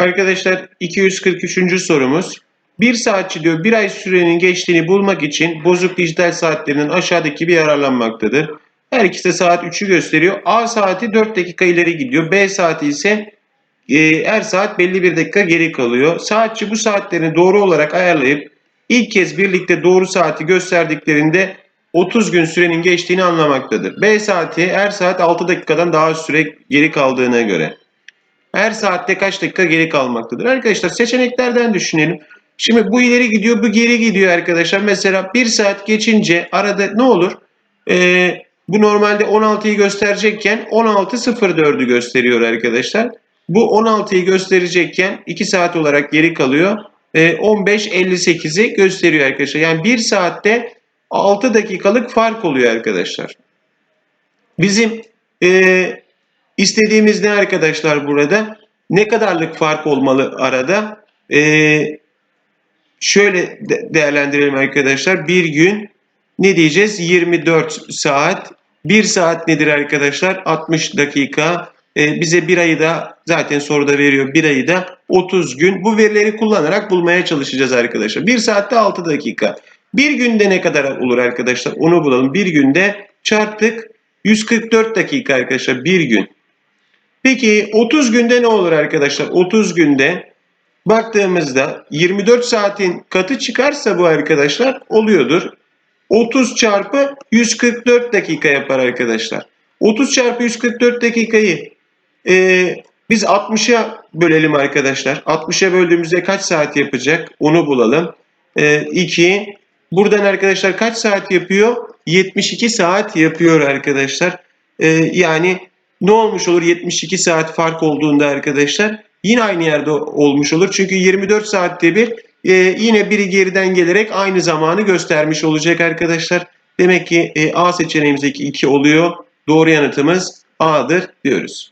Arkadaşlar 243. sorumuz. Bir saatçi diyor bir ay sürenin geçtiğini bulmak için bozuk dijital saatlerinin aşağıdaki bir yararlanmaktadır. Her ikisi de saat 3'ü gösteriyor. A saati 4 dakika ileri gidiyor. B saati ise e, her saat belli bir dakika geri kalıyor. Saatçi bu saatlerini doğru olarak ayarlayıp ilk kez birlikte doğru saati gösterdiklerinde 30 gün sürenin geçtiğini anlamaktadır. B saati her saat 6 dakikadan daha süre geri kaldığına göre. Her saatte kaç dakika geri kalmaktadır? Arkadaşlar seçeneklerden düşünelim. Şimdi bu ileri gidiyor, bu geri gidiyor arkadaşlar. Mesela 1 saat geçince arada ne olur? Ee, bu normalde 16'yı gösterecekken 16.04'ü gösteriyor arkadaşlar. Bu 16'yı gösterecekken 2 saat olarak geri kalıyor. Ee, 15.58'i gösteriyor arkadaşlar. Yani 1 saatte 6 dakikalık fark oluyor arkadaşlar. Bizim e, istediğimiz ne arkadaşlar burada? Ne kadarlık fark olmalı arada? E, şöyle de- değerlendirelim arkadaşlar. Bir gün ne diyeceğiz? 24 saat. 1 saat nedir arkadaşlar? 60 dakika. E, bize bir ayı da zaten soruda veriyor. Bir ayı da 30 gün. Bu verileri kullanarak bulmaya çalışacağız arkadaşlar. 1 saatte 6 dakika. Bir günde ne kadar olur arkadaşlar? Onu bulalım. Bir günde çarptık. 144 dakika arkadaşlar bir gün. Peki 30 günde ne olur arkadaşlar? 30 günde baktığımızda 24 saatin katı çıkarsa bu arkadaşlar oluyordur. 30 çarpı 144 dakika yapar arkadaşlar. 30 çarpı 144 dakikayı e, biz 60'a bölelim arkadaşlar. 60'a böldüğümüzde kaç saat yapacak? Onu bulalım. E, 2. Buradan arkadaşlar kaç saat yapıyor? 72 saat yapıyor arkadaşlar. E, yani ne olmuş olur 72 saat fark olduğunda arkadaşlar? Yine aynı yerde olmuş olur. Çünkü 24 saatte bir e, yine biri geriden gelerek aynı zamanı göstermiş olacak arkadaşlar. Demek ki e, A seçeneğimizdeki 2 oluyor. Doğru yanıtımız A'dır diyoruz.